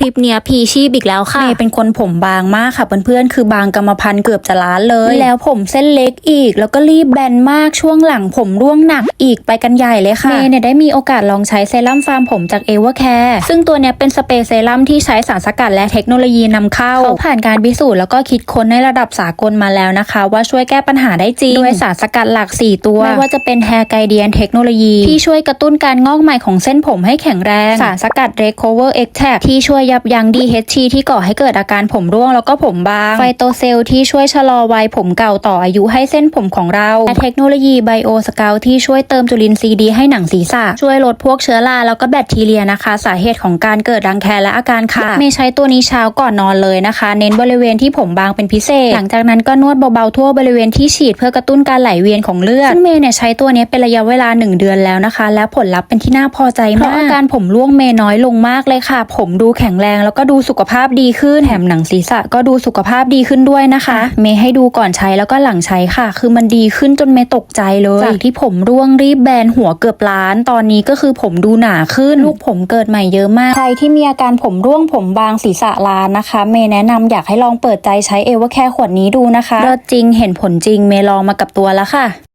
คลิปเนี้ยพีชีพอีกแล้วค่ะเมย์เป็นคนผมบางมากค่ะเพื่อนๆคือบางกรรมพันธุ์เกือบจะล้านเลย แล้วผมเส้นเล็กอีก แล้วก็รีบแบนมากช่วงหลังผมร่วงหนักอีกไปกันใหญ่เลยค่ะเมย์เนี่ยได้มีโอกาสลองใช้เซรั่มฟาร์มผมจากเอเวอร์แคร์ซึ่งตัวเนี้ยเป็นสเปรย์เซรั่มที่ใช้สารสกัดและเทคโนโลยีนำเข้าเขาผ่านการพิสูจน์แล้วก็คิดค้นในระดับสากลมาแล้วนะคะ ว่าช่วยแก้ปัญหาได้จริงด้วยสารสกัดหลัก 4 ตัวไม่ว่าจะเป็น Hair Guardian เทคโนโลยีที่ช่วยกระตุ้นการงอกใหม่ของเส้นผมให้แข็งแรง สารสกัด Recover Extract ที่ช่วยยับยั้ง DHT ที่ก่อให้เกิดอาการผมร่วงแล้วก็ผมบาง ไฟโตเซลล์ที่ช่วยชะลอวัยผมเก่าต่ออายุให้เส้นผมของเราและเทคโนโลยีไบโอสเกลที่ช่วยเติมจุลินทรีย์ดีให้หนังศีรษะ ช่วยลดพวกเชื้อราแล้วก็แบคทีเรียนะคะ สาเหตุของการเกิดรังแคและอาการขาดเมย์ใช้ตัวนี้เช้าก่อนนอนเลยนะคะ เน้นบริเวณที่ผมบางเป็นพิเศษ หลังจากนั้นก็นวดเบาๆทั่วบริเวณที่ฉีดเพื่อกระตุ้นการไหลเวียนของเลือดซึ่งเมย์เนี่ยใช้ตัวนี้เป็นระยะเวลา 1 เดือนแล้วนะคะ และผลลัพธ์เป็นที่น่าพอใจมากเพราะอาการผมร่วงเมย์น้อยลงมากเลยค่ะ ผมดูแข็งแรงแล้วก็ดูสุขภาพดีขึ้นแถมหนังศีรษะก็ดูสุขภาพดีขึ้นด้วยนะคะ เมย์ให้ดูก่อนใช้แล้วก็หลังใช้ค่ะ คือมันดีขึ้นจนเมย์ตกใจเลยจากที่ผมร่วงรีบแบนหัวเกือบล้าน ตอนนี้ก็คือผมดูหนาขึ้นลูกผมเกิดใหม่เยอะมาก ใครที่มีอาการผมร่วงผมบางศีรษะล้านนะคะ เมย์แนะนำอยากให้ลองเปิดใจใช้เอวแค่ขวดนี้ดูนะคะเลิศจริงเห็นผลจริงเมย์ลองมากับตัวแล้วค่ะ